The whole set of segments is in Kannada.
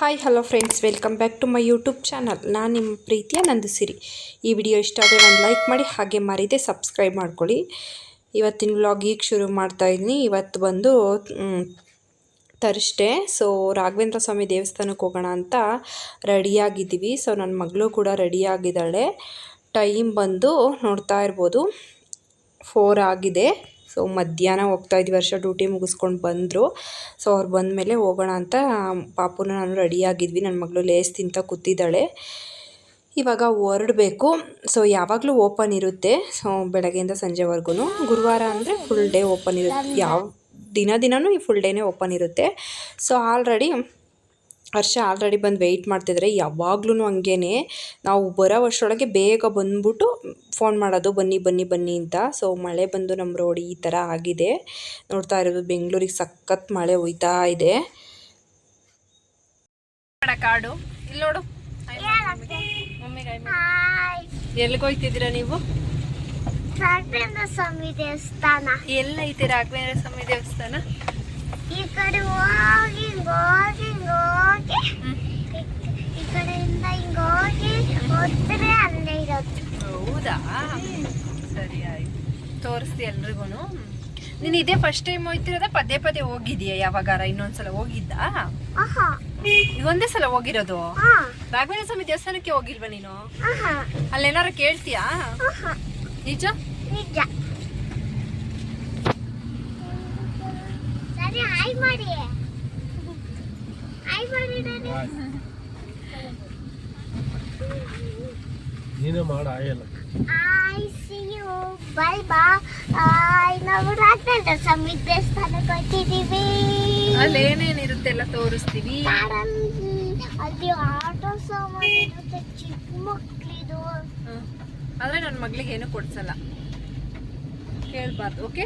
Hi hello friends welcome back to my YouTube channel ನಾನು ನಿಮ್ಮ ಪ್ರೀತಿಯ ನಂದಿಸಿರಿ. ಈ ವಿಡಿಯೋ ಇಷ್ಟ ಆದರೆ ಒಂದು ಲೈಕ್ ಮಾಡಿ, ಹಾಗೆ ಮರೀದೆ ಸಬ್ಸ್ಕ್ರೈಬ್ ಮಾಡ್ಕೊಳ್ಳಿ. ಇವತ್ತಿನ ವ್ಲಾಗ್ ಈಗ ಶುರು ಮಾಡ್ತಾ ಇದ್ದೀನಿ ಇವತ್ತು ಬಂದು ತರ್ಸ್ಡೇ ಸೊ ರಾಘವೇಂದ್ರ ಸ್ವಾಮಿ ದೇವಸ್ಥಾನಕ್ಕೆ ಹೋಗೋಣ ಅಂತ ರೆಡಿಯಾಗಿದ್ದೀವಿ ಸೊ ನನ್ನ ಮಗಳು ಕೂಡ ರೆಡಿಯಾಗಿದ್ದಾಳೆ ಟೈಮ್ ಬಂದು ನೋಡ್ತಾ ಇರ್ಬೋದು. ಫೋರ್ ಆಗಿದೆ. ಸೊ ಮಧ್ಯಾಹ್ನ ಹೋಗ್ತಾ ಇದ್ವಿ, ವರ್ಷ ಡ್ಯೂಟಿ ಮುಗಿಸ್ಕೊಂಡು ಬಂದರು. ಸೊ ಅವ್ರು ಬಂದ ಮೇಲೆ ಹೋಗೋಣ ಅಂತ ಪಾಪುನ ನಾನು ರೆಡಿಯಾಗಿದ್ವಿ ನನ್ನ ಮಗಳು ಲೇಸ್ ತಿಂತ ಕೂತಿದ್ದಾಳೆ. ಇವಾಗ ಹೊರಡಬೇಕು. ಸೊ ಯಾವಾಗಲೂ ಓಪನ್ ಇರುತ್ತೆ. ಸೊ ಬೆಳಗ್ಗೆಯಿಂದ ಸಂಜೆವರೆಗೂ ಗುರುವಾರ ಅಂದರೆ ಫುಲ್ ಡೇ ಓಪನ್ ಇರುತ್ತೆ. ಯಾವ ದಿನ ದಿನವೂ ಈ ಫುಲ್ ಡೇನೇ ಓಪನ್ ಇರುತ್ತೆ. ಸೊ ಆಲ್ರೆಡಿ ಹರ್ಷ ಆಲ್ರೆಡಿ ಬಂದು ವೆಯ್ಟ್ ಮಾಡ್ತಿದ್ರೆ. ಯಾವಾಗ್ಲೂ ಹಂಗೇನೆ. ನಾವು ಬರೋ ವರ್ಷದೊಳಗೆ ಬೇಗ ಬಂದ್ಬಿಟ್ಟು ಫೋನ್ ಮಾಡೋದು ಬನ್ನಿ ಬನ್ನಿ ಬನ್ನಿ ಅಂತ. ಸೊ ಮಳೆ ಬಂದು ನಮ್ಮ ರೋಡ್ ಈ ಥರ ಆಗಿದೆ. ನೋಡ್ತಾ ಇರೋದು ಬೆಂಗಳೂರಿಗೆ ಸಖತ್ ಮಳೆ ಹೋಯ್ತಾ ಇದೆ. ಕಾಡು. ಇಲ್ಲಿ ನೋಡು. ಎಲ್ಲಿಗೆ ಹೋಯ್ತಿದ್ದೀರಾ ನೀವು? ರಾಘವೇಂದ್ರ ಸ್ವಾಮಿ ದೇವಸ್ಥಾನ. ಎಲ್ಲ ಐತೆ ರಾಘವೇಂದ್ರ ಸ್ವಾಮಿ ದೇವಸ್ಥಾನ? ಈ ಕಡೆ ಹೋಗಿ ಹೋಗಿ ಹಿಂಗ್ ಈ- ಕಡೆಯಿಂದ ಹಿಂಗ ಹೋಗಿ ಹೋದ್ರೆ ಅಲ್ಲೇ ಇರೋದು. ಹೌದಾ? ಸರಿ ಆಯ್ತು. ತೋರಿಸ್ತಿ ಎಲ್ರಿಗೂ. ನೀನು ಇದೇ ಫಸ್ಟ್ ಟೈಮ್ ಹೋಯ್ತಿರೋದ ಪದೇ ಪದೇ ಹೋಗಿದ್ಯಾ ಯಾವಾಗಾರ? ಇನ್ನೊಂದ್ಸಲ ಹೋಗಿದ್ದ? ಒಂದೇ ಸಲ ಹೋಗಿರೋದು? ಹಾ. ರಾಘವೇಂದ್ರ ಸ್ವಾಮಿ ದೇವಸ್ಥಾನಕ್ಕೆ ಹೋಗಿಲ್ವಾ ನೀನು? ಅಲ್ಲೇನಾರು ಕೇಳ್ತೀಯಾ? ನಿಜ? ನಿಜ. ಮಾಡಿ. ನಾನು. ನೀನೇ ಮಾಡ ಆಯಲ್ಲ. ಐ ಸಿ ಯು ಬೈ ಬಾ ಆಯ್ ನಾವು ರಾಘವೇಂದ್ರ ಸ್ವಾಮಿ ದೇವಸ್ಥಾನಕ್ಕೆ ಹೋಗ್ತಿದ್ದೀವಿ. ಅಲ್ಲಿ ಏನೇನಿರುತ್ತೆ ಎಲ್ಲ ತೋರಿಸ್ತೀವಿ ಅಲ್ಲಿ ಆಟೋ ಸಾಮಾನು ಇರುತ್ತೆ. ಚಿಕ್ಕ ಮಕ್ಕಳಿದು. ಆದ್ರೆ ನನ್ನ ಮಗಳಿಗೆ ಏನು ಕೊಡ್ಸಲ್ಲ. ಕೇಳ್ಬಾರ್ದು ಓಕೆ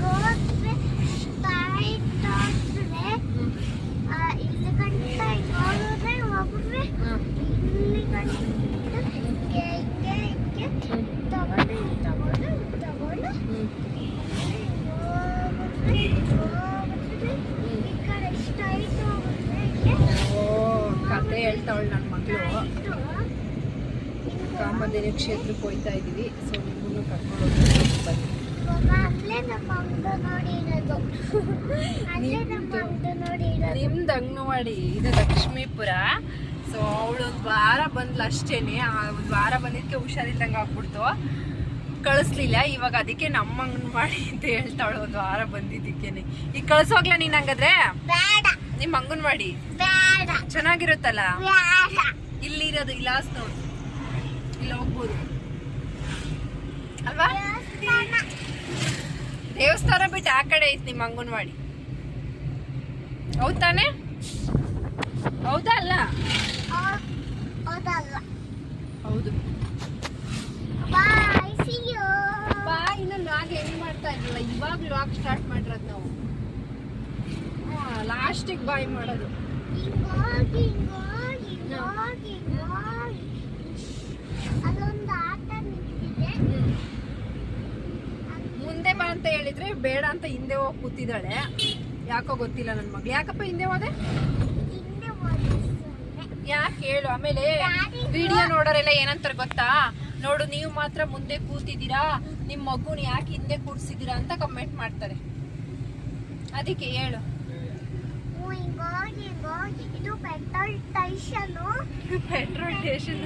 ಹೋದ್ರೆ ಸ್ಟ್ರೈಟ್ ಹೋದ್ರೆ ಆ, ಇಲ್ಲಿ ಗಂಟ ಹಿಂಗ್ ಹೋದ್ರೆ ಹೋಗ್ರೆ ಇಲ್ಲಿ ಗಂಟ ಹಿಂಗೆ ಹಿಂಗೆ ಹಿಂಗೆ ತಗೊಂಡು ಹಿಂಗ್ ತಗೊಂಡು ಹಿಂಗ್ ತಗೊಂಡು ಹಿಂಗ್ ಹೋಗುತ್ತೆ, ಹೋಗುತ್ತೆ. ಈ ಕಡೆ ಸ್ಟ್ರೈಟ್ ಹೋಗುತ್ತೆ ಹಿಂಗೆ ಓ ಕತೆ ಹೇಳ್ತಾವಳು ನನ್ನ ಮಗಳು ಸ್ಟ್ರೈಟು ಕಾಮಧೇನು ಕ್ಷೇತ್ರಕ್ಕೆ ಹೋಯ್ತಾ ಇದೀವಿ ಸೊ ನಿಮ್ಮನ್ನು ಕರ್ಕೊಂಡು ಹೋಗ್ತೀನಿ ಬನ್ನಿ ಇವಾಗ ಅಲ್ಲೇ ನಮ್ಮ ಅಂಗ ಕ್ಷೇತ್ರಕ್ಕೆ ಹೋಯ್ತಾ ಅಲ್ಲೇ ಸೊ ನಿಮ್ಮನ್ನು ಇರೋದು. ನಿಮ್ದು ಅಂಗನವಾಡಿ ಇದು ಲಕ್ಷ್ಮೀಪುರ. ಸೊ ಅವಳು ಒಂದು ವಾರ ಬಂದ್ಲು ಅಷ್ಟೇನೆ. ಆ ಒಂದು ವಾರ ಬಂದಿದ್ದಕ್ಕೆ ಹುಷಾರಿಲ್ದಂಗೆ ಆಗ್ಬಿಡ್ತು. ಕಳಿಸ್ಲಿಲ್ಲ. ಇವಾಗ ಅದಕ್ಕೆ ನಮ್ಮ ಅಂಗನವಾಡಿ ಅಂತ ಹೇಳ್ತಾವಳು ಒಂದು ವಾರ ಬಂದಿದ್ದಕ್ಕೇನೆ. ಈಗ ಕಳ್ಸೋಗ್ಲ ನೀನ್ ಹಂಗಾದ್ರೆ? ನಿಮ್ಮ ಅಂಗನವಾಡಿ? ಚೆನ್ನಾಗಿರುತ್ತಲ್ಲ? ಇಲ್ಲಿರೋದು ಇಲಾಸ್ ನೋಡು ಇಲ್ಲಿ ಹೋಗ್ಬೋದು. ಅಲ್ವಾ? ದೇವಸ್ಥಾನ ಬಿಟ್ಟು ಆ ಕಡೆ ಐತಿ ನಿಮ್ಮ ಅಂಗನವಾಡಿ. ಹೌದಾನೆ ಹೌದಾ ಅಲ್ಲ? ಹೌದು. ಬಾಯ್ ಇನ್ನೊಂದು ಆಗ ಹೆಂಗ್ ಮಾಡ್ತಾ ಇದ್ರಲ್ಲ? ಇವಾಗ ಲಾಗ್ ಸ್ಟಾರ್ಟ್ ಮಾಡಿರೋದು ನಾವು. ಲಾಸ್ಟಿಗೆ ಬಾಯ್ ಮಾಡೋದು ಹಿಂಗೋಗಿ ಹಿಂಗೋಗಿ ಹಿಂಗೋಗಿ ಹಿಂಗೋಗಿ ಅದೊಂದು ಆಟ ನಿಂತಿದೆ ಮುಂದೆ ಬಾ ಅಂತ ಹೇಳಿದ್ರೆ ಬೇಡ ಅಂತ ಹಿಂದೆ ಹೋಗಿ ಕೂತಿದ್ದಾಳೆ. ಯಾಕೋ ಗೊತ್ತಿಲ್ಲ ನನ್ನ ಮಗಳು. ಯಾಕಪ್ಪ ಹಿಂದೆ ಹೋದೆ? ಯಾಕೆ ಹೇಳು? ಆಮೇಲೆ ವಿಡಿಯೋ ನೋಡೋರೆಲ್ಲ ಏನಂತಾರೆ ಗೊತ್ತಾ? ನೋಡು ನೀವು ಮಾತ್ರ ಮುಂದೆ ಕೂತಿದ್ದೀರಾ. ನಿಮ್ ಮಗುನ ಯಾಕೆ ಹಿಂದೆ ಕೂಡ್ಸಿದ್ದೀರಾ ಅಂತ ಕಮೆಂಟ್ ಮಾಡ್ತಾರೆ. ಅದಕ್ಕೆ ಹೇಳು. ಇದು petrol station petrol station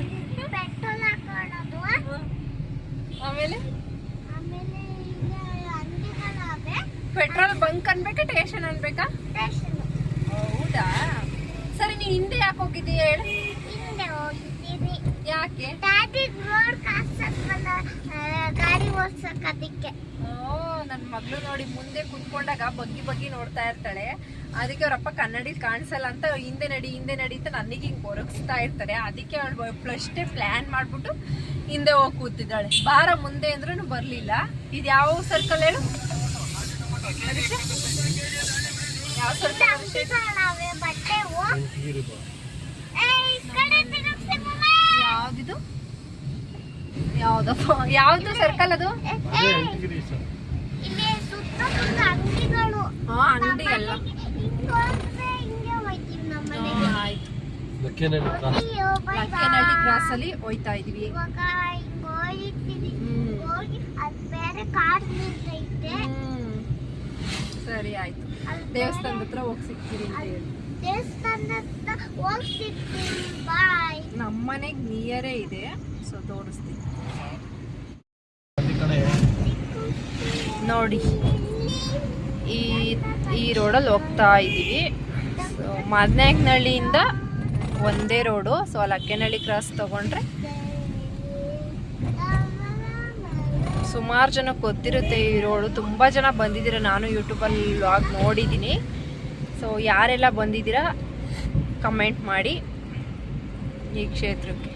petrol ಹಾಕೊಳ್ಳೋದು. ಆಮೇಲೆ ಈಗ ಅಂಗಡಿಗಳವೆ ಪೆಟ್ರೋಲ್ ಬಂಕ್ ಅನ್ಬೇಕಾ ಟೇಷನ್ ಅನ್ಬೇಕಾ? ಹೌದಾ? ಸರಿ ನೀ ಹಿಂದೆ ಯಾಕೆ ಹೋಗಿದ್ದೀಯ ಹೇಳು? ಹಿಂದೆ ಹೋಗಿದ್ದೀವಿ. ಯಾಕೆ? ಡ್ಯಾಡಿ ರೋಡ್ ಕಾಸಕ್ವಲ್ಲ ಗಾಡಿ ಅದಕ್ಕೆ ಓ ನನ್ನ ಮಗಳು ನೋಡಿ ಮುಂದೆ ಕುತ್ಕೊಂಡಾಗ ಬಗ್ಗಿ ಬಗ್ಗಿ ನೋಡ್ತಾ ಇರ್ತಾಳೆ. ಅದಕ್ಕೆ ಅವ್ರಪ್ಪ ಕನ್ನಡಿ ಕಾಣಿಸಲ್ಲ ಅಂತ ಹಿಂದೆ ನಡಿ ಹಿಂದೆ ನಡಿ ಅಂತ ನನಗೆ ಹಿಂಗೆ ಒರಗಿಸ್ತಾ ಇರ್ತಾರೆ. ಅದಕ್ಕೆ ಅವಳು ಫಸ್ಟೇ ಪ್ಲಾನ್ ಮಾಡ್ಬಿಟ್ಟು ಹಿಂದೆ ಹೋಗಿ ಕೂತಿದ್ದಾಳೆ. ಬಾರ ಮುಂದೆ ಅಂದ್ರೂ ಬರಲಿಲ್ಲ. ಇದು ಯಾವ ಸರ್ಕಲ್ ಹೇಳು? ಯಾವ್ದಿದು? ಯಾವ್ದಪ್ಪ ಯಾವ್ದು ಸರ್ಕಲ್ ಅದು? ಅಂಗಡಿ ಆಯ್ತು. ಲಕ್ಕಿನಹಳ್ಳಿ ಕ್ರಾಸ್ ಅಲ್ಲಿ ಹೋಯ್ತಾ ಇದೀವಿ. ಹ್ಮ್. ಹೋಗಿ ಅದ್ ಬೇರೆ ಕಾರ್ ನಿಂತೈತೆ ಹ್ಮ್. ಸರಿ ಆಯ್ತು. ಅಲ್ಲಿ ದೇವಸ್ಥಾನದ ಹತ್ರ ಹೋಗಿ ಸಿಕ್ತೀರಿ ಅಂತ ಹೇಳಿ. ದೇವಸ್ಥಾನದ ಹತ್ರ ಹೋಗಿ ಸಿಗ್ತೀವಿ ಬಾಯ್ ನಮ್ಮ ಮನೆಗೆ ನಿಯರೇ ಇದೆ ಸೊ ತೋರಿಸ್ತೀನಿ. ನೋಡಿ ಈ ಈ ರೋಡಲ್ಲಿ ಹೋಗ್ತಾ ಇದ್ದೀವಿ. ಸೊ ಮದನಾಯಕನಹಳ್ಳಿಯಿಂದ ಒಂದೇ ರೋಡು ಸೊ ಲಕ್ಕೇನಹಳ್ಳಿ ಕ್ರಾಸ್ ತಗೊಂಡ್ರೆ ಸುಮಾರು ಜನಕ್ಕೆ ಗೊತ್ತಿರುತ್ತೆ ರೋಡು. ತುಂಬ ಜನ ಬಂದಿದ್ದೀರ. ನಾನು ಯೂಟ್ಯೂಬಲ್ಲಿ ವ್ಲಾಗ್ ನೋಡಿದ್ದೀನಿ. ಸೊ ಯಾರೆಲ್ಲ ಬಂದಿದ್ದೀರಾ ಕಮೆಂಟ್ ಮಾಡಿ ಈ ಕ್ಷೇತ್ರಕ್ಕೆ.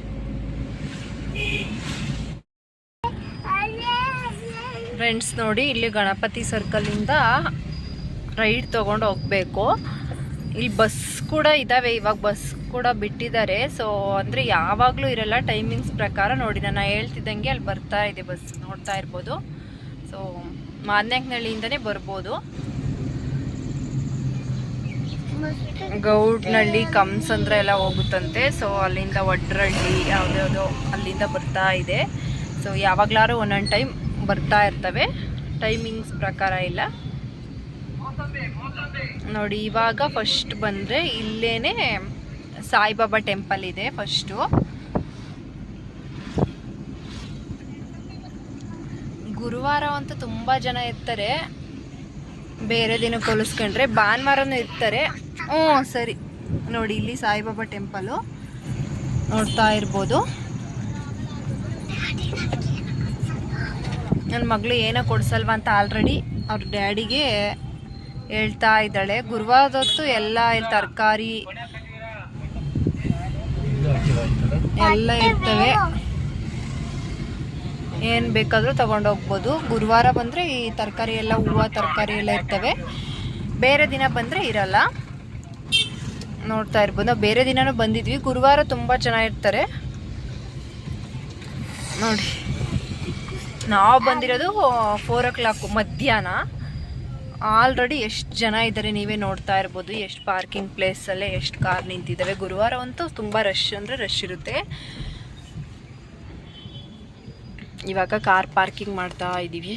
ಫ್ರೆಂಡ್ಸ್ ನೋಡಿ, ಇಲ್ಲಿ ಗಣಪತಿ ಸರ್ಕಲಿಂದ ರೈಡ್ ತೊಗೊಂಡು ಹೋಗಬೇಕು. ಇಲ್ಲಿ ಬಸ್ ಕೂಡ ಇದ್ದಾವೆ ಇವಾಗ ಬಸ್ ಕೂಡ ಬಿಟ್ಟಿದ್ದಾರೆ. ಸೊ ಅಂದರೆ ಯಾವಾಗಲೂ ಇರಲ್ಲ ಟೈಮಿಂಗ್ಸ್ ಪ್ರಕಾರ ನೋಡಿ. ನಾನು ಹೇಳ್ತಿದ್ದಂಗೆ ಅಲ್ಲಿ ಬರ್ತಾ ಇದೆ ಬಸ್ ನೋಡ್ತಾ ಇರ್ಬೋದು. ಸೊ ಮಾದನಾಯಕನಹಳ್ಳಿಯಿಂದನೇ ಬರ್ಬೋದು. ಗೌಡ್ನಹಳ್ಳಿ ಕಂಸಂದ್ರ ಎಲ್ಲ ಹೋಗುತ್ತಂತೆ. ಸೊ ಅಲ್ಲಿಂದ ಒಡ್ರಹಳ್ಳಿ ಯಾವುದ್ಯಾವುದೋ ಅಲ್ಲಿಂದ ಬರ್ತಾ ಇದೆ. ಸೊ ಯಾವಾಗಲಾರು ಒಂದೊಂದು ಟೈಮ್ ಬರ್ತಾ ಇರ್ತವೆ. ಟೈಮಿಂಗ್ಸ್ ಪ್ರಕಾರ ಇಲ್ಲ. ನೋಡಿ, ಇವಾಗ ಫಸ್ಟ್ ಬಂದರೆ ಇಲ್ಲೇನೆ ಸಾಯಿಬಾಬಾ ಟೆಂಪಲ್ ಇದೆ ಫಸ್ಟು. ಗುರುವಾರ ಅಂತೂ ತುಂಬ ಜನ ಇರ್ತಾರೆ. ಬೇರೆ ದಿನ ಹೋಲಿಸ್ಕೊಂಡ್ರೆ ಭಾನುವಾರನೂ ಇರ್ತಾರೆ. ಹ್ಞೂ, ಸರಿ. ನೋಡಿ, ಇಲ್ಲಿ ಸಾಯಿಬಾಬಾ ಟೆಂಪಲು ನೋಡ್ತಾ ಇರ್ಬೋದು. ನನ್ನ ಮಗಳು ಏನೋ ಕೊಡಿಸಲ್ವ ಅಂತ ಆಲ್ರೆಡಿ ಅವ್ರ ಡ್ಯಾಡಿಗೆ ಹೇಳ್ತಾ ಇದ್ದಾಳೆ. ಗುರುವಾರದೊತ್ತು ಎಲ್ಲ ತರಕಾರಿ ಇದು ಹಾಕಿಲ್ಲ ಈ ಕಡೆ ಎಲ್ಲ ಇರ್ತವೆ. ಏನು ಬೇಕಾದರೂ ತಗೊಂಡೋಗ್ಬೋದು ಗುರುವಾರ ಬಂದರೆ ಈ ತರಕಾರಿ ಎಲ್ಲ ಹೂವು ತರಕಾರಿ ಎಲ್ಲ ಇರ್ತವೆ. ಬೇರೆ ದಿನ ಬಂದರೆ ಇರಲ್ಲ. ನೋಡ್ತಾ ಇರ್ಬೋದು. ನಾವು ಬೇರೆ ದಿನನೂ ಬಂದಿದ್ವಿ. ಗುರುವಾರ ತುಂಬ ಚೆನ್ನಾಗಿರ್ತಾರೆ. ಇರ್ತಾರೆ ನೋಡಿ. ನಾವು ಬಂದಿರೋದು ಫೋರ್ ಓ ಕ್ಲಾಕ್ ಮಧ್ಯಾಹ್ನ. ಆಲ್ರೆಡಿ ಎಷ್ಟು ಜನ ಇದ್ದಾರೆ ನೀವೇ ನೋಡ್ತಾ ಇರ್ಬೋದು. ಎಷ್ಟು ಪಾರ್ಕಿಂಗ್ ಪ್ಲೇಸಲ್ಲೇ ಎಷ್ಟು ಕಾರ್ ನಿಂತಿದ್ದಾವೆ. ಗುರುವಾರ ಅಂತೂ ತುಂಬ ರಶ್ ಅಂದರೆ ರಶ್ ಇರುತ್ತೆ. ಇವಾಗ ಕಾರ್ ಪಾರ್ಕಿಂಗ್ ಮಾಡ್ತಾ ಇದ್ದೀವಿ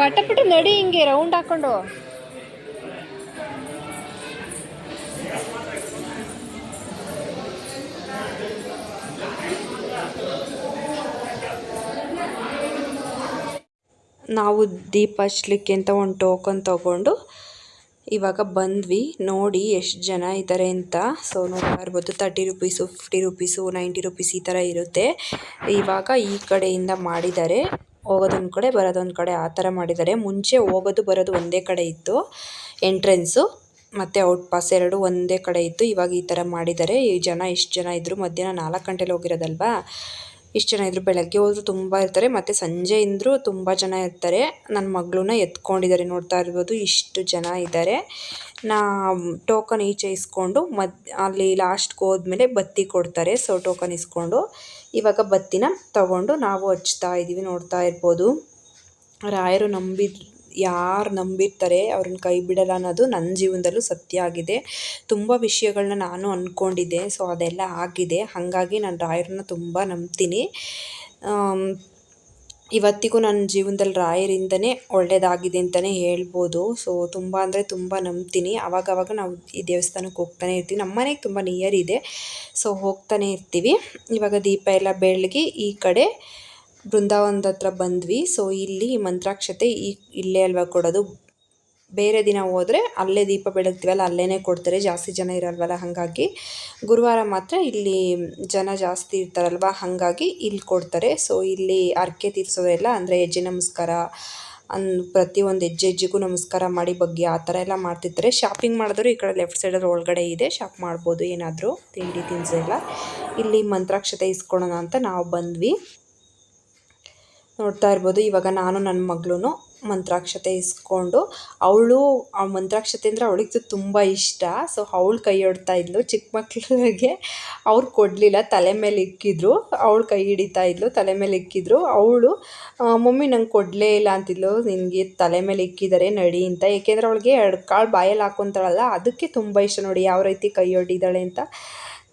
ಪಟಪಟ ನಡಿ ಹಿಂಗೆ ರೌಂಡ್ ಹಾಕೊಂಡು. ನಾವು ದೀಪ ಹಚ್ಲಿಕ್ಕೆ ಅಂತ ಒಂದು ಟೋಕನ್ ತಗೊಂಡು ಇವಾಗ ಬಂದ್ವಿ. ನೋಡಿ ಎಷ್ಟು ಜನ ಇದ್ದಾರೆ ಅಂತ. ಸೊ ನೋಡ್ತಾ ಇರ್ಬೋದು thirty rupees fifty rupees ninety rupees ಈ ಥರ ಇರುತ್ತೆ. ಇವಾಗ ಈ ಕಡೆಯಿಂದ ಮಾಡಿದ್ದಾರೆ. ಹೋಗೋದೊಂದು ಕಡೆ ಬರೋದೊಂದು ಕಡೆ ಆ ಥರ ಮಾಡಿದ್ದಾರೆ. ಮುಂಚೆ ಹೋಗೋದು ಬರೋದು ಒಂದೇ ಕಡೆ ಇತ್ತು. ಎಂಟ್ರೆನ್ಸು ಮತ್ತು ಔಟ್ ಪಾಸ್ ಎರಡು ಒಂದೇ ಕಡೆ ಇತ್ತು. ಇವಾಗ ಈ ಥರ ಮಾಡಿದ್ದಾರೆ. ಈ ಜನ ಇಷ್ಟು ಜನ ಇದ್ದರು ಮಧ್ಯಾಹ್ನ ನಾಲ್ಕು ಗಂಟೆಲಿ ಹೋಗಿರೋದಲ್ವಾ? ಇಷ್ಟು ಜನ ಇದ್ದರು ಬೆಳಗ್ಗೆ ಹೋದ್ರು ತುಂಬ ಇರ್ತಾರೆ. ಮತ್ತು ಸಂಜೆ ಇಂದ್ರು ತುಂಬ ಜನ ಇರ್ತಾರೆ. ನನ್ನ ಮಗಳನ್ನ ಎತ್ಕೊಂಡಿದ್ದಾರೆ. ನೋಡ್ತಾ ಇರ್ಬೋದು. ಇಷ್ಟು ಜನ ಇದ್ದಾರೆ. ನಾ ಟೋಕನ್ ಈಚೆ ಇಸ್ಕೊಂಡು ಮದ್, ಅಲ್ಲಿ ಲಾಸ್ಟ್ಗೆ ಹೋದ್ಮೇಲೆ ಬತ್ತಿ ಕೊಡ್ತಾರೆ. ಸೊ ಟೋಕನ್ ಇಸ್ಕೊಂಡು. ಇವಾಗ ಬತ್ತಿನ ತಗೊಂಡು ನಾವು ಹಚ್ತಾ ಇದ್ದೀವಿ ನೋಡ್ತಾ ಇರ್ಬೋದು. ರಾಯರು ನಂಬಿ, ಯಾರು ನಂಬಿರ್ತಾರೆ, ಅವ್ರನ್ನ ಕೈ ಬಿಡಲ್ಲ ಅನ್ನೋದು ನನ್ನ ಜೀವನದಲ್ಲೂ ಸತ್ಯ ಆಗಿದೆ. ತುಂಬ ವಿಷಯಗಳನ್ನ ನಾನು ಅಂದ್ಕೊಂಡಿದ್ದೆ ಸೊ ಅದೆಲ್ಲ ಆಗಿದೆ. ಹಾಗಾಗಿ ನಾನು ರಾಯರನ್ನ ತುಂಬ ನಂಬ್ತೀನಿ. ಇವತ್ತಿಗೂ ನನ್ನ ಜೀವನದಲ್ಲಿ ರಾಯರಿಂದನೇ ಒಳ್ಳೆಯದಾಗಿದೆ ಅಂತಲೇ ಹೇಳ್ಬೋದು. ಸೊ ತುಂಬ ಅಂದರೆ ತುಂಬ ನಂಬ್ತೀನಿ. ಆವಾಗವಾಗ ನಾವು ಈ ದೇವಸ್ಥಾನಕ್ಕೆ ಹೋಗ್ತಾನೆ ಇರ್ತೀವಿ. ನಮ್ಮ ಮನೆಗೆ ತುಂಬ ನಿಯರ್ ಇದೆ. ಸೊ ಹೋಗ್ತಾನೆ ಇರ್ತೀವಿ. ಇವಾಗ ದೀಪ ಎಲ್ಲ ಬೆಳಗಿ ಈ ಕಡೆ ಬೃಂದಾವನದ ಹತ್ರ ಬಂದ್ವಿ. ಸೊ ಇಲ್ಲಿ ಮಂತ್ರಾಕ್ಷತೆ ಈ, ಇಲ್ಲೇ ಅಲ್ವಾ ಕೊಡೋದು? ಬೇರೆ ದಿನ ಹೋದರೆ ಅಲ್ಲೇ ದೀಪ ಬೆಳಗ್ತೀವಲ್ಲ ಅಲ್ಲೇ ಕೊಡ್ತಾರೆ, ಜಾಸ್ತಿ ಜನ ಇರಲ್ವಲ್ಲ, ಹಾಗಾಗಿ ಗುರುವಾರ ಮಾತ್ರ ಇಲ್ಲಿ ಜನ ಜಾಸ್ತಿ ಇರ್ತಾರಲ್ವ, ಹಾಗಾಗಿ ಇಲ್ಲಿ ಕೊಡ್ತಾರೆ. ಸೊ ಇಲ್ಲಿ ಹರಕೆ ತೀರಿಸೋರೆಲ್ಲ ಅಂದರೆ ಹೆಜ್ಜೆ ನಮಸ್ಕಾರ, ಅನ್ ಪ್ರತಿಯೊಂದು ಹೆಜ್ಜೆ ಹೆಜ್ಜೆಗೂ ನಮಸ್ಕಾರ ಮಾಡಿ ಬಗ್ಗೆ ಆ ಥರ ಎಲ್ಲ ಮಾಡ್ತಿರ್ತಾರೆ. ಶಾಪಿಂಗ್ ಮಾಡಿದ್ರು ಈ ಕಡೆ ಲೆಫ್ಟ್ ಸೈಡಲ್ಲಿ ಒಳಗಡೆ ಇದೆ ಶಾಪ್ ಮಾಡ್ಬೋದು ಏನಾದರೂ, ತಿಂಡಿ ತಿನಿಸು ಎಲ್ಲ ಇಲ್ಲಿ ಮಂತ್ರಾಕ್ಷತೆ ಇಸ್ಕೊಳೋಣ ಅಂತ ನಾವು ಬಂದ್ವಿ. ನೋಡ್ತಾ ಇರ್ಬೋದು, ಇವಾಗ ನಾನು ನನ್ನ ಮಗಳು ಮಂತ್ರಾಕ್ಷತೆ ಇಸ್ಕೊಂಡು ಅವಳು ಆ ಮಂತ್ರಾಕ್ಷತೆ ಅಂದರೆ ಅವಳಿಗೆ ತುಂಬ ಇಷ್ಟ. ಸೊ ಅವಳು ಕೈ ಹೊಡ್ತಾ ಇದ್ಲು. ಚಿಕ್ಕ ಮಕ್ಳಿಗೆ ಅವ್ರು ಕೊಡಲಿಲ್ಲ. ತಲೆ ಮೇಲೆ ಇಕ್ಕಿದ್ರು. ಅವಳು ಕೈ ಹಿಡಿತಾ ಇದ್ಲು. ತಲೆ ಮೇಲೆ ಇಕ್ಕಿದ್ರು. ಅವಳು ಮಮ್ಮಿ, ನಂಗೆ ಕೊಡಲೇ ಇಲ್ಲ ಅಂತಿದ್ಲು. ನಿನಗೆ ತಲೆ ಮೇಲೆ ಇಕ್ಕಿದ್ದಾರೆ ನಡಿ ಅಂತ. ಏಕೆಂದರೆ ಅವಳಿಗೆ ಎರಡು ಕಾಳು ಬಾಯಲ್ಲಿ ಹಾಕೊತಾಳಲ್ಲ, ಅದಕ್ಕೆ ತುಂಬ ಇಷ್ಟ ನೋಡಿ ಯಾವ ರೀತಿ ಕೈ ಹೊಡಿದಾಳೆ ಅಂತ.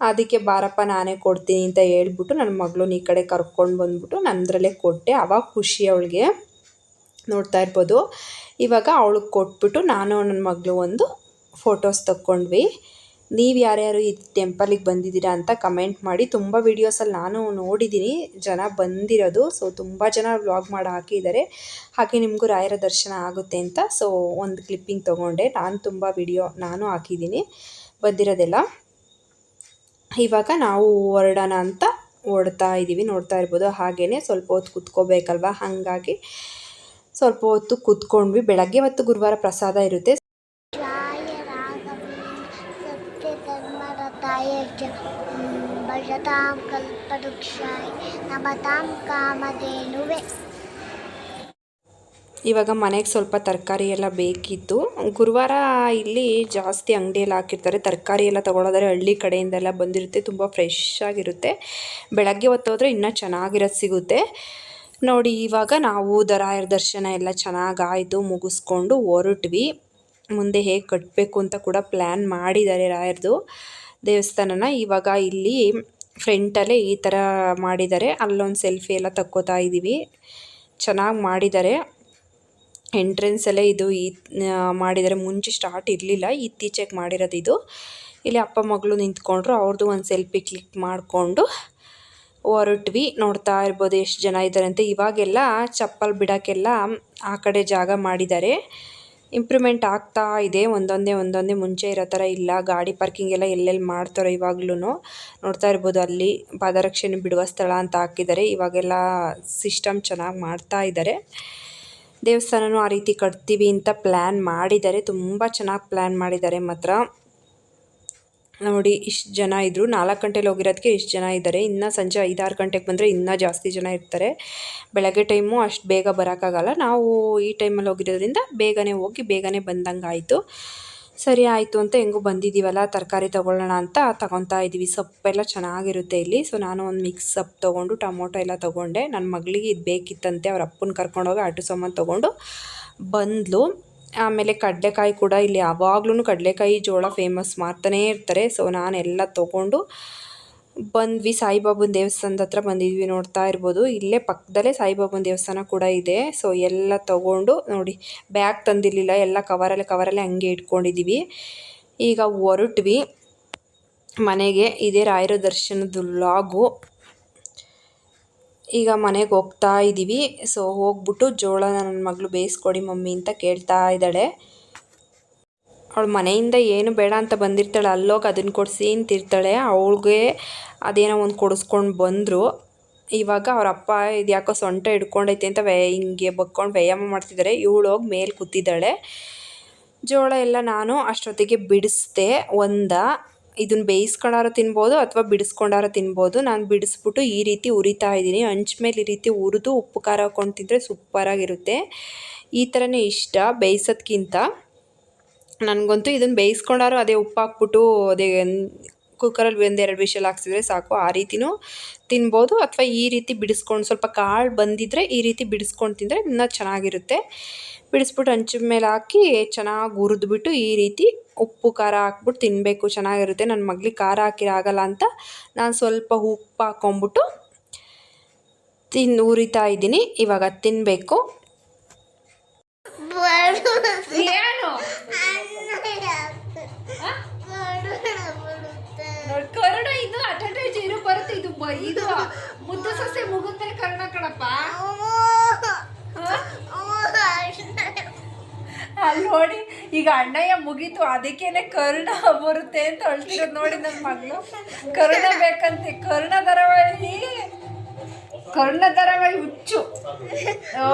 ಅದಕ್ಕೆ ಬಾರಪ್ಪ, ನಾನೇ ಕೊಡ್ತೀನಿ ಅಂತ ಹೇಳ್ಬಿಟ್ಟು, ನನ್ನ ಮಗಳು ಈ ಕಡೆ ಕರ್ಕೊಂಡು ಬಂದ್ಬಿಟ್ಟು ನಂದರಲ್ಲೇ ಕೊಟ್ಟೆ. ಅವಾಗ ಖುಷಿ ಅವಳಿಗೆ. ನೋಡ್ತಾ ಇರ್ಬೋದು. ಇವಾಗ ಅವಳಿಗೆ ಕೊಟ್ಬಿಟ್ಟು ನಾನು ನನ್ನ ಮಗಳು ಒಂದು ಫೋಟೋಸ್ ತಕ್ಕೊಂಡ್ವಿ. ನೀವು ಯಾರ್ಯಾರು ಈ ಟೆಂಪಲಿಗೆ ಬಂದಿದ್ದೀರಾ ಅಂತ ಕಮೆಂಟ್ ಮಾಡಿ. ತುಂಬ ವೀಡಿಯೋಸಲ್ಲಿ ನಾನು ನೋಡಿದ್ದೀನಿ. ಜನ ಬಂದಿರೋದು. ಸೊ ತುಂಬ ಜನ ವ್ಲಾಗ್ ಮಾಡಿ ಹಾಕಿದ್ದಾರೆ. ಹಾಗೆ ನಿಮಗೂ ರಾಯರ ದರ್ಶನ ಆಗುತ್ತೆ ಅಂತ. ಸೊ ಒಂದು ಕ್ಲಿಪ್ಪಿಂಗ್ ತೊಗೊಂಡೆ. ನಾನು ತುಂಬ ವಿಡಿಯೋ ನಾನು ಹಾಕಿದ್ದೀನಿ. ಬಂದಿರೋದೆಲ್ಲ. ಇವಾಗ ನಾವು ಹೊರಡೋಣ ಅಂತ ಓಡ್ತಾ ಇದ್ದೀವಿ ನೋಡ್ತಾ ಇರ್ಬೋದು. ಹಾಗೆಯೇ ಸ್ವಲ್ಪ ಹೊತ್ತು ಕುತ್ಕೋಬೇಕಲ್ವ? ಹಾಗಾಗಿ ಸ್ವಲ್ಪ ಹೊತ್ತು ಕುತ್ಕೊಂಡ್ವಿ. ಬೆಳಗ್ಗೆ ಮತ್ತು ಗುರುವಾರ ಪ್ರಸಾದ ಇರುತ್ತೆ. ಇವಾಗ ಮನೆಗೆ ಸ್ವಲ್ಪ ತರಕಾರಿ ಎಲ್ಲ ಬೇಕಿತ್ತು. ಗುರುವಾರ ಇಲ್ಲಿ ಜಾಸ್ತಿ ಅಂಗಡಿಯಲ್ಲಿ ಹಾಕಿರ್ತಾರೆ. ತರಕಾರಿ ಎಲ್ಲ ತೊಗೊಳೋದ್ರೆ ಹಳ್ಳಿ ಕಡೆಯಿಂದೆಲ್ಲ ಬಂದಿರುತ್ತೆ. ತುಂಬ ಫ್ರೆಶ್ ಆಗಿರುತ್ತೆ. ಬೆಳಗ್ಗೆ ಹೊತ್ತು ಹೋದರೆ ಇನ್ನೂ ಚೆನ್ನಾಗಿರೋದು ಸಿಗುತ್ತೆ. ನೋಡಿ, ಇವಾಗ ನಾವು ದರಾಯರ ದರ್ಶನ ಎಲ್ಲ ಚೆನ್ನಾಗಾಯಿತು, ಮುಗಿಸ್ಕೊಂಡು ಹೊರಟ್ವಿ. ಮುಂದೆ ಹೇಗೆ ಕಟ್ಟಬೇಕು ಅಂತ ಕೂಡ ಪ್ಲ್ಯಾನ್ ಮಾಡಿದ್ದಾರೆ ರಾಯರ್ದು. ದೇವಸ್ಥಾನನ ಇವಾಗ ಇಲ್ಲಿ ಫ್ರಂಟಲ್ಲೇ ಈ ಥರ ಮಾಡಿದ್ದಾರೆ. ಅಲ್ಲೊಂದು ಸೆಲ್ಫಿ ಎಲ್ಲ ತಕ್ಕೋತಾ ಇದ್ದೀವಿ ಚೆನ್ನಾಗಿ ಮಾಡಿದ್ದಾರೆ. ಎಂಟ್ರೆನ್ಸಲ್ಲೇ ಇದು ಈ ಮಾಡಿದ್ದಾರೆ. ಮುಂಚೆ ಸ್ಟಾರ್ಟ್ ಇರಲಿಲ್ಲ, ಇತ್ತೀಚೆಗೆ ಮಾಡಿರೋದು ಇದು. ಇಲ್ಲಿ ಅಪ್ಪ ಮಗಳು ನಿಂತ್ಕೊಂಡ್ರು ಅವ್ರದ್ದು ಒಂದು ಸೆಲ್ಫಿ ಕ್ಲಿಕ್ ಮಾಡಿಕೊಂಡು ಹೊರಟ್ವಿ ನೋಡ್ತಾ ಇರ್ಬೋದು ಎಷ್ಟು ಜನ ಇದ್ದಾರೆ ಅಂತ. ಇವಾಗೆಲ್ಲ ಚಪ್ಪಲ್ ಬಿಡೋಕ್ಕೆಲ್ಲ ಆ ಕಡೆ ಜಾಗ ಮಾಡಿದ್ದಾರೆ. ಇಂಪ್ರೂವ್ಮೆಂಟ್ ಆಗ್ತಾ ಇದೆ. ಒಂದೊಂದೇ ಒಂದೊಂದೇ ಮುಂಚೆ ಇರೋ ಥರ ಇಲ್ಲ. ಗಾಡಿ ಪಾರ್ಕಿಂಗ್ ಎಲ್ಲ ಎಲ್ಲೆಲ್ಲಿ ಮಾಡ್ತಾರೋ ಇವಾಗ್ಲೂ ನೋಡ್ತಾ ಇರ್ಬೋದು ಅಲ್ಲಿ ಪಾದರಕ್ಷೆನ ಬಿಡುವ ಸ್ಥಳ ಅಂತ ಹಾಕಿದ್ದಾರೆ. ಇವಾಗೆಲ್ಲ ಸಿಸ್ಟಮ್ ಚೆನ್ನಾಗಿ ಮಾಡ್ತಾ ಇದ್ದಾರೆ. ದೇವಸ್ಥಾನನೂ ಆ ರೀತಿ ಕಟ್ತೀವಿ ಅಂತ ಪ್ಲ್ಯಾನ್ ಮಾಡಿದ್ದಾರೆ. ತುಂಬ ಚೆನ್ನಾಗಿ ಪ್ಲ್ಯಾನ್ ಮಾಡಿದ್ದಾರೆ ಮಾತ್ರ. ನೋಡಿ, ಇಷ್ಟು ಜನ ಇದ್ದರು ನಾಲ್ಕು ಗಂಟೆಲಿ ಹೋಗಿರೋದಕ್ಕೆ ಇಷ್ಟು ಜನ ಇದ್ದಾರೆ ಇನ್ನು ಸಂಜೆ ಐದಾರು ಗಂಟೆಗೆ ಬಂದರೆ ಇನ್ನೂ ಜಾಸ್ತಿ ಜನ ಇರ್ತಾರೆ. ಬೆಳಗ್ಗೆ ಟೈಮು ಅಷ್ಟು ಬೇಗ ಬರೋಕ್ಕಾಗಲ್ಲ. ನಾವು ಈ ಟೈಮಲ್ಲಿ ಹೋಗಿರೋದ್ರಿಂದ ಬೇಗನೆ ಹೋಗಿ ಬೇಗನೆ ಬಂದಂಗೆ ಆಯಿತು ಸರಿ, ಆಯಿತು ಅಂತ ಹೆಂಗೂ ಬಂದಿದ್ದೀವಲ್ಲ ತರಕಾರಿ ತೊಗೊಳ್ಳೋಣ ಅಂತ ತಗೊತಾ ಇದ್ದೀವಿ ಸೊಪ್ಪೆಲ್ಲ ಚೆನ್ನಾಗಿರುತ್ತೆ ಇಲ್ಲಿ. ಸೊ, ನಾನು ಒಂದು ಮಿಕ್ಸ್ ಸೊಪ್ಪು ತೊಗೊಂಡು, ಟೊಮೊಟೊ ಎಲ್ಲ ತೊಗೊಂಡೆ. ನನ್ನ ಮಗಳಿಗೆ ಇದು ಬೇಕಿತ್ತಂತೆ. ಅವ್ರ ಅಪ್ಪನ ಕರ್ಕೊಂಡೋಗಿ ಆಟೋ ಸಾಮಾನು ತೊಗೊಂಡು ಬಂದಳು ಆಮೇಲೆ ಕಡಲೆಕಾಯಿ ಕೂಡ ಇಲ್ಲಿ ಯಾವಾಗ್ಲೂ ಕಡಲೆಕಾಯಿ ಜೋಳ ಫೇಮಸ್ ಮಾಡ್ತಾನೇ ಇರ್ತಾರೆ. ಸೊ ನಾನೆಲ್ಲ ತೊಗೊಂಡು ಬಂದ್ವಿ. ಸಾಯಿಬಾಬನ ದೇವಸ್ಥಾನದ ಹತ್ರ ಬಂದಿದ್ವಿ ನೋಡ್ತಾ ಇರ್ಬೋದು. ಇಲ್ಲೇ ಪಕ್ಕದಲ್ಲೇ ಸಾಯಿಬಾಬನ ದೇವಸ್ಥಾನ ಕೂಡ ಇದೆ. ಸೊ ಎಲ್ಲ ತೊಗೊಂಡು ನೋಡಿ ಬ್ಯಾಗ್ ತಂದಿರಲಿಲ್ಲ. ಎಲ್ಲ ಕವರಲ್ಲೇ ಕವರಲ್ಲೇ ಹಂಗೆ ಇಟ್ಕೊಂಡಿದ್ದೀವಿ ಈಗ ಹೊರಟ್ವಿ ಮನೆಗೆ. ಇದೇ ರಾಯರ ದರ್ಶನದ ಲಾಗು ಈಗ ಮನೆಗೆ ಹೋಗ್ತಾ ಇದ್ದೀವಿ ಸೊ ಹೋಗ್ಬಿಟ್ಟು ಜೋಳನ ನನ್ನ ಮಗಳು ಬೇಯಿಸ್ಕೊಡಿ ಮಮ್ಮಿ ಅಂತ ಕೇಳ್ತಾ ಇದ್ದಾಳೆ. ಅವಳು ಮನೆಯಿಂದ ಏನು ಬೇಡ ಅಂತ ಬಂದಿರ್ತಾಳೆ. ಅಲ್ಲೋಗಿ ಅದನ್ನು ಕೊಡಿಸಿ ಅಂತಿರ್ತಾಳೆ ಅವಳಿಗೆ ಅದೇನೋ ಒಂದು ಕೊಡಿಸ್ಕೊಂಡು ಬಂದರು. ಇವಾಗ ಅವ್ರ ಅಪ್ಪ ಇದು ಯಾಕೋ ಸೊಂಟ ಹಿಡ್ಕೊಂಡೈತೆ ಅಂತ ವ್ಯ ಹಿಂಗೆ ಬಕ್ಕೊಂಡು ವ್ಯಾಯಾಮ ಮಾಡ್ತಿದ್ದಾರೆ ಇವಳು ಹೋಗಿ ಮೇಲೆ ಕೂತಿದ್ದಾಳೆ. ಜೋಳ ಎಲ್ಲ ನಾನು ಅಷ್ಟೊತ್ತಿಗೆ ಬಿಡಿಸ್ದೆ. ಒಂದ ಇದನ್ನ ಬೇಯಿಸ್ಕೊಂಡಾರ ತಿನ್ಬೋದು ಅಥವಾ ಬಿಡಿಸ್ಕೊಂಡಾರ ತಿನ್ಬೋದು. ನಾನು ಬಿಡಿಸ್ಬಿಟ್ಟು ಈ ರೀತಿ ಉರಿತಾ ಇದ್ದೀನಿ. ಹಂಚ್ ಮೇಲೆ ಈ ರೀತಿ ಹುರಿದು ಉಪ್ಪು ಖಾರ ಹಾಕೊಂಡು ತಿಂದರೆ ಸೂಪರಾಗಿರುತ್ತೆ. ಈ ಥರನೇ ಇಷ್ಟ ಬೇಯಿಸೋದ್ಕಿಂತ. ನನಗಂತೂ ಇದನ್ನು ಬೇಯಿಸ್ಕೊಂಡಾರು ಅದೇ ಉಪ್ಪು ಹಾಕ್ಬಿಟ್ಟು ಅದೇ ಕುಕ್ಕರಲ್ಲಿ ಒಂದೆರಡು ವಿಷಲ್ ಹಾಕ್ಸಿದ್ರೆ ಸಾಕು. ಆ ರೀತಿಯೂ ತಿನ್ಬೋದು. ಅಥವಾ ಈ ರೀತಿ ಬಿಡಿಸ್ಕೊಂಡು ಸ್ವಲ್ಪ ಕಾಳು ಬಂದಿದ್ದರೆ ಈ ರೀತಿ ಬಿಡಿಸ್ಕೊಂಡು ತಿಂದರೆ ಇನ್ನೂ ಚೆನ್ನಾಗಿರುತ್ತೆ. ಬಿಡಿಸ್ಬಿಟ್ಟು ಹಂಚಿನ ಮೇಲೆ ಹಾಕಿ ಚೆನ್ನಾಗಿ ಹುರಿದ್ಬಿಟ್ಟು ಈ ರೀತಿ ಉಪ್ಪು ಖಾರ ಹಾಕ್ಬಿಟ್ಟು ತಿನ್ನಬೇಕು ಚೆನ್ನಾಗಿರುತ್ತೆ. ನನ್ನ ಮಗ್ಳಿಗೆ ಖಾರ ಹಾಕಿರಾಗಲ್ಲ ಆಗಲ್ಲ ಅಂತ ನಾನು ಸ್ವಲ್ಪ ಉಪ್ಪು ಹಾಕ್ಕೊಂಬಿಟ್ಟು ತಿನ್ ಉರಿತಾ ಇದ್ದೀನಿ. ಇವಾಗ ತಿನ್ನಬೇಕು ಏನು? ನೋಡಿ ಕರ್ಣ ಇದು ಅಟೆಂಡೇಜ್ ಏನು ಬರುತ್ತೆ ಇದು ಬ- ಇದು ಮುದ್ದು ಸೊಸೆ ಮುಗಿದ್ಮೇಲೆ ಕರ್ಣ ಕಣಪ್ಪ. ಅಲ್ಲಿ ನೋಡಿ, ಈಗ ಅಣ್ಣಯ್ಯ ಮುಗೀತು, ಅದಕ್ಕೇನೆ ಕರುಣ ಬರುತ್ತೆ ಅಂತ ಹೇಳ್ತಿರೋದು ನೋಡಿ ನನ್ನ ಮಗಳು. ಕರುಣ ಬೇಕಂತೆ, ಕರುಣ ಧಾರಾವಾಹಿ ಕರ್ಣ ಧಾರಾವಾಹಿ ಹುಚ್ಚು. ಓ.